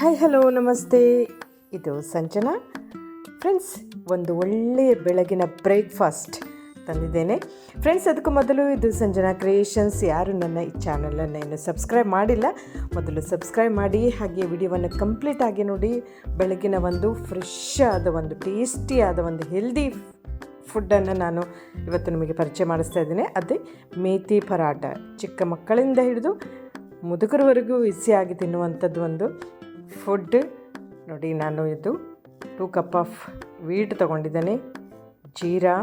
Hi hello ನಮಸ್ತೆ. ಇದು Sanjana. Friends ಒಂದು ಒಳ್ಳೆಯ ಬೆಳಗಿನ ಬ್ರೇಕ್ಫಾಸ್ಟ್ ತಂದಿದ್ದೇನೆ. ಫ್ರೆಂಡ್ಸ್ ಅದಕ್ಕೂ ಮೊದಲು ಇದು ಸಂಜನಾ ಕ್ರಿಯೇಷನ್ಸ್ ಯಾರು ನನ್ನ ಈ ಚಾನಲನ್ನು ಇನ್ನು ಸಬ್ಸ್ಕ್ರೈಬ್ ಮಾಡಿಲ್ಲ, ಮೊದಲು ಸಬ್ಸ್ಕ್ರೈಬ್ ಮಾಡಿ, ಹಾಗೆ ವಿಡಿಯೋವನ್ನು ಕಂಪ್ಲೀಟ್ ಆಗಿ ನೋಡಿ, ಬೆಳಗಿನ ಒಂದು ಫ್ರೆಶ್ ಆದ ಒಂದು ಟೇಸ್ಟಿಯಾದ ಒಂದು ಹೆಲ್ದಿ ಫುಡ್ಡನ್ನು ನಾನು ಇವತ್ತು ನಿಮಗೆ ಪರಿಚಯ ಮಾಡಿಸ್ತಾ ಇದ್ದೀನಿ. ಅದೇ ಮೇತಿ ಪರಾಟ ಚಿಕ್ಕ ಮಕ್ಕಳಿಂದ ಹಿಡಿದು ಮುದುಕರವರೆಗೂ ಈಸಿಯಾಗಿ ತಿನ್ನುವಂಥದ್ದು ಒಂದು ಫುಡ್. ನೋಡಿ, ನಾನು ಇದು ಟೂ ಕಪ್ ಆಫ್ ವೀಟ್ ತಗೊಂಡಿದ್ದೇನೆ. ಜೀರಾ,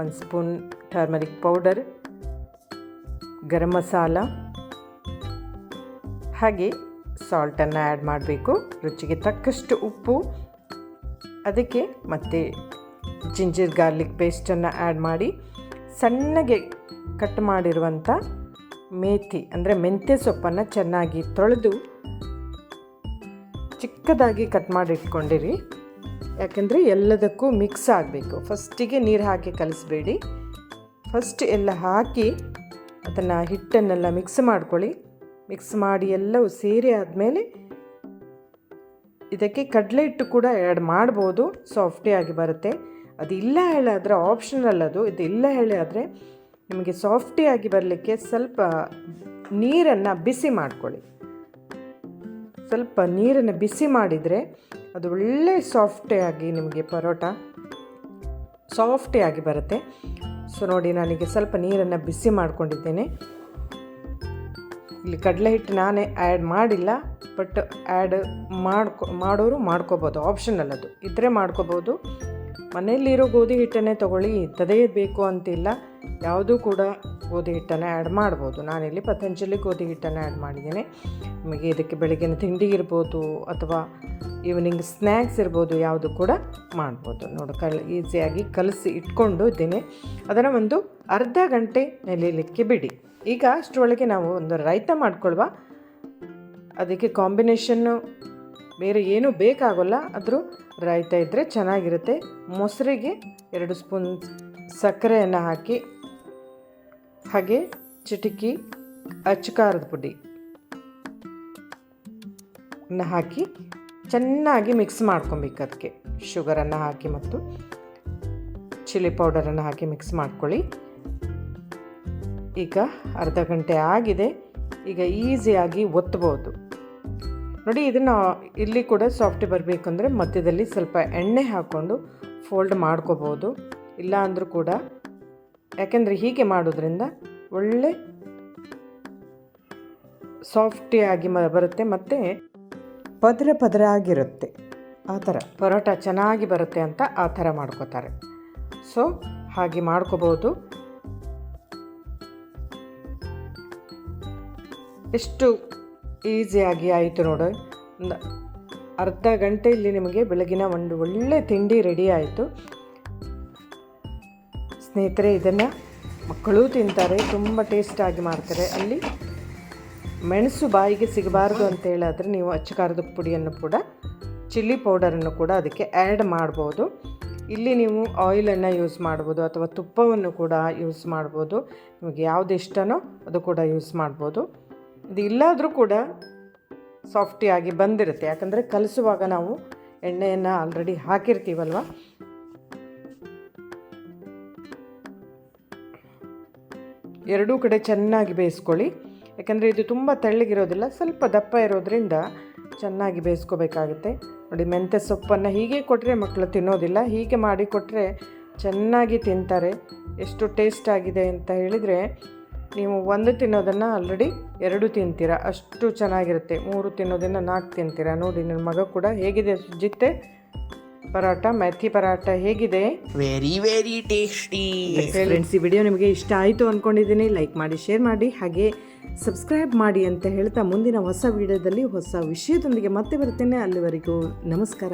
ಒಂದು spoon turmeric powder, garam masala. ಹಾಗೆ ಸಾಲ್ಟನ್ನು ಆ್ಯಡ್ ಮಾಡಬೇಕು. ರುಚಿಗೆ ತಕ್ಕಷ್ಟು ಉಪ್ಪು. ಅದಕ್ಕೆ ಮತ್ತು ಜಿಂಜರ್ ಗಾರ್ಲಿಕ್ ಪೇಸ್ಟನ್ನು ಆ್ಯಡ್ ಮಾಡಿ ಸಣ್ಣಗೆ ಕಟ್ ಮಾಡಿರುವಂಥ ಮೇಥಿ ಅಂದರೆ ಮೆಂತ್ಯ ಸೊಪ್ಪನ್ನು ಚೆನ್ನಾಗಿ ತೊಳೆದು ಚಿಕ್ಕದಾಗಿ ಕಟ್ ಮಾಡಿ ಇಟ್ಕೊಂಡಿರಿ. ಯಾಕೆಂದರೆ ಎಲ್ಲದಕ್ಕೂ ಮಿಕ್ಸ್ ಆಗಬೇಕು. ಫಸ್ಟಿಗೆ ನೀರು ಹಾಕಿ ಕಲಿಸ್ಬೇಡಿ. ಫಸ್ಟ್ ಎಲ್ಲ ಹಾಕಿ ಅದನ್ನು ಹಿಟ್ಟನ್ನೆಲ್ಲ ಮಿಕ್ಸ್ ಮಾಡ್ಕೊಳ್ಳಿ. ಮಿಕ್ಸ್ ಮಾಡಿ ಎಲ್ಲವೂ ಸೇರಿ ಆದಮೇಲೆ ಇದಕ್ಕೆ ಕಡಲೆ ಹಿಟ್ಟು ಕೂಡ ಆ್ಯಡ್ ಮಾಡ್ಬೋದು. ಆಗಿ ಬರುತ್ತೆ. ಅದು ಇಲ್ಲ ಹೇಳಾದರೆ ಆಪ್ಷನಲ್ ಅದು. ಇದು ಇಲ್ಲ ಹೇಳಿ ಆದರೆ ನಿಮಗೆ ಸಾಫ್ಟಿಯಾಗಿ ಬರಲಿಕ್ಕೆ ಸ್ವಲ್ಪ ನೀರನ್ನು ಬಿಸಿ ಮಾಡ್ಕೊಳ್ಳಿ. ಸ್ವಲ್ಪ ನೀರನ್ನು ಬಿಸಿ ಮಾಡಿದರೆ ಅದು ಒಳ್ಳೆ ಸಾಫ್ಟಾಗಿ ನಿಮಗೆ ಪರೋಟ ಸಾಫ್ಟಾಗಿ ಬರುತ್ತೆ. ಸೊ ನೋಡಿ ನನಗೆ ಸ್ವಲ್ಪ ನೀರನ್ನು ಬಿಸಿ ಮಾಡಿಕೊಂಡಿದ್ದೇನೆ. ಇಲ್ಲಿ ಕಡಲೆ ಹಿಟ್ಟು ನಾನೇ ಆ್ಯಡ್ ಮಾಡಿಲ್ಲ ಬಟ್ ಆ್ಯಡ್ ಮಾಡ್ಕೊ ಮಾಡೋರು ಮಾಡ್ಕೋಬೋದು ಆಪ್ಷನಲ್ ಅದು. ಇದ್ದರೆ ಮಾಡ್ಕೋಬೋದು. ಮನೆಯಲ್ಲಿರೋ ಗೋಧಿ ಹಿಟ್ಟನ್ನೇ ತೊಗೊಳ್ಳಿ ತದೇ ಬೇಕು ಅಂತಿಲ್ಲ. ಯಾವುದೂ ಕೂಡ ಗೋಧಿ ಹಿಟ್ಟನ್ನು ಆ್ಯಡ್ ಮಾಡ್ಬೋದು. ನಾನಿಲ್ಲಿ ಪತಂಜಲಿ ಗೋಧಿ ಹಿಟ್ಟನ್ನು ಆ್ಯಡ್ ಮಾಡಿದ್ದೇನೆ. ನಿಮಗೆ ಇದಕ್ಕೆ ಬೆಳಗಿನ ತಿಂಡಿ ಇರ್ಬೋದು, ಅಥವಾ ಈವ್ನಿಂಗ್ ಸ್ನ್ಯಾಕ್ಸ್ ಇರ್ಬೋದು, ಯಾವುದು ಕೂಡ ಮಾಡ್ಬೋದು. ನೋಡಿ, ಕಲ್ ಈಸಿಯಾಗಿ ಕಲಸಿ ಇಟ್ಕೊಂಡು ಇದ್ದೀನಿ. ಅದನ್ನು ಒಂದು ಅರ್ಧ ಗಂಟೆ ನೆಲೆಯಲಿಕ್ಕೆ ಬಿಡಿ. ಈಗ ಅಷ್ಟರೊಳಗೆ ನಾವು ಒಂದು ರೈತ ಮಾಡ್ಕೊಳ್ವಾ. ಅದಕ್ಕೆ ಕಾಂಬಿನೇಷನ್ನು ಬೇರೆ ಏನೂ ಬೇಕಾಗೋಲ್ಲ, ಆದರೂ ರಾಯ್ತ ಇದ್ದರೆ ಚೆನ್ನಾಗಿರುತ್ತೆ. ಮೊಸರಿಗೆ ಎರಡು ಸ್ಪೂನ್ ಸಕ್ಕರೆಯನ್ನು ಹಾಕಿ, ಹಾಗೆ ಚಿಟಿಕಿ ಅಚ್ಚಕಾರದ ಪುಡಿ ಹಾಕಿ ಚೆನ್ನಾಗಿ ಮಿಕ್ಸ್ ಮಾಡ್ಕೊಬೇಕು ಅದಕ್ಕೆ ಶುಗರನ್ನು ಹಾಕಿ ಮತ್ತು ಚಿಲ್ಲಿ ಪೌಡರನ್ನು ಹಾಕಿ ಮಿಕ್ಸ್ ಮಾಡ್ಕೊಳ್ಳಿ. ಈಗ ಅರ್ಧ ಗಂಟೆ ಆಗಿದೆ. ಈಗ ಈಸಿಯಾಗಿ ಒತ್ತಬೋದು ನೋಡಿ, ಇದನ್ನು ಇಲ್ಲಿ ಕೂಡ ಸಾಫ್ಟ್ ಬರಬೇಕಂದ್ರೆ ಮಧ್ಯದಲ್ಲಿ ಸ್ವಲ್ಪ ಎಣ್ಣೆ ಹಾಕ್ಕೊಂಡು ಫೋಲ್ಡ್ ಮಾಡ್ಕೋಬೋದು. ಇಲ್ಲ ಅಂದರೂ ಕೂಡ, ಯಾಕೆಂದರೆ ಹೀಗೆ ಮಾಡೋದ್ರಿಂದ ಒಳ್ಳೆ ಸಾಫ್ಟಿಯಾಗಿ ಮ ಬರುತ್ತೆ ಮತ್ತು ಪದರ ಪದರ ಆಗಿರುತ್ತೆ. ಆ ಥರ ಪರೋಟ ಚೆನ್ನಾಗಿ ಬರುತ್ತೆ ಅಂತ ಆ ಥರ ಮಾಡ್ಕೋತಾರೆ. ಸೊ ಹಾಗೆ ಮಾಡ್ಕೋಬೋದು. ಎಷ್ಟು ಈಸಿಯಾಗಿ ಆಯಿತು ನೋಡು. ಅರ್ಧ ಗಂಟೆಯಲ್ಲಿ ನಿಮಗೆ ಬೆಳಗಿನ ಒಂದು ಒಳ್ಳೆ ತಿಂಡಿ ರೆಡಿ ಆಯಿತು. ಸ್ನೇಹಿತರೆ, ಇದನ್ನು ಮಕ್ಕಳು ತಿಂತಾರೆ, ತುಂಬ ಟೇಸ್ಟಾಗಿ ಮಾಡ್ತಾರೆ. ಅಲ್ಲಿ ಮೆಣಸು ಬಾಯಿಗೆ ಸಿಗಬಾರ್ದು ಅಂತ ಹೇಳಿದ್ರೆ ನೀವು ಅಚ್ಚ ಖಾರದ ಪುಡಿಯನ್ನು ಕೂಡ, ಚಿಲ್ಲಿ ಪೌಡರನ್ನು ಕೂಡ ಅದಕ್ಕೆ ಆ್ಯಡ್ ಮಾಡ್ಬೋದು. ಇಲ್ಲಿ ನೀವು ಆಯಿಲನ್ನು ಯೂಸ್ ಮಾಡ್ಬೋದು ಅಥವಾ ತುಪ್ಪವನ್ನು ಕೂಡ ಯೂಸ್ ಮಾಡ್ಬೋದು. ನಿಮಗೆ ಯಾವುದು ಇಷ್ಟನೋ ಅದು ಕೂಡ ಯೂಸ್ ಮಾಡ್ಬೋದು. ಇದು ಇಲ್ಲಾದರೂ ಕೂಡ ಸಾಫ್ಟಿಯಾಗಿ ಬಂದಿರುತ್ತೆ. ಯಾಕಂದರೆ ಕಲಿಸುವಾಗ ನಾವು ಎಣ್ಣೆಯನ್ನು ಆಲ್ರೆಡಿ ಹಾಕಿರ್ತೀವಲ್ವ? ಎರಡೂ ಕಡೆ ಚೆನ್ನಾಗಿ ಬೇಯಿಸ್ಕೊಳ್ಳಿ. ಯಾಕಂದರೆ ಇದು ತುಂಬ ತೆಳ್ಳಗಿರೋದಿಲ್ಲ, ಸ್ವಲ್ಪ ದಪ್ಪ ಇರೋದ್ರಿಂದ ಚೆನ್ನಾಗಿ ಬೇಯಿಸ್ಕೋಬೇಕಾಗುತ್ತೆ. ನೋಡಿ, ಮೆಂತ್ಯ ಸೊಪ್ಪನ್ನು ಹೀಗೆ ಕೊಟ್ಟರೆ ಮಕ್ಕಳು ತಿನ್ನೋದಿಲ್ಲ, ಹೀಗೆ ಮಾಡಿ ಕೊಟ್ಟರೆ ಚೆನ್ನಾಗಿ ತಿಂತಾರೆ. ಎಷ್ಟು ಟೇಸ್ಟ್ ಆಗಿದೆ ಅಂತ ಹೇಳಿದರೆ ನೀವು ಒಂದು ತಿನ್ನೋದನ್ನು ಆಲ್ರೆಡಿ ಎರಡು ತಿಂತೀರ. ಅಷ್ಟು ಚೆನ್ನಾಗಿರುತ್ತೆ. ಮೂರು ತಿನ್ನೋದನ್ನು ನಾಲ್ಕು ತಿಂತೀರ. ನೋಡಿ ನನ್ನ ಮಗ ಕೂಡ ಹೇಗಿದೆ? ಸುಜಿತ್ತೆ ಪರಾಟ ಮೆಥಿ ಪರಾಟ ಹೇಗಿದೆ? ವೆರಿ ವೆರಿ ಟೇಸ್ಟಿ ಫ್ರೆಂಡ್ಸ್ ಈ ವಿಡಿಯೋ ನಿಮಗೆ ಇಷ್ಟ ಆಯಿತು ಅಂದ್ಕೊಂಡಿದ್ದೀನಿ ಲೈಕ್ ಮಾಡಿ ಶೇರ್ ಮಾಡಿ ಹಾಗೆ ಸಬ್ಸ್ಕ್ರೈಬ್ ಮಾಡಿ ಅಂತ ಹೇಳ್ತಾ ಮುಂದಿನ ಹೊಸ ವಿಡಿಯೋದಲ್ಲಿ ಹೊಸ ವಿಷಯದೊಂದಿಗೆ ಮತ್ತೆ ಬರ್ತೇನೆ. ಅಲ್ಲಿವರೆಗೂ ನಮಸ್ಕಾರ.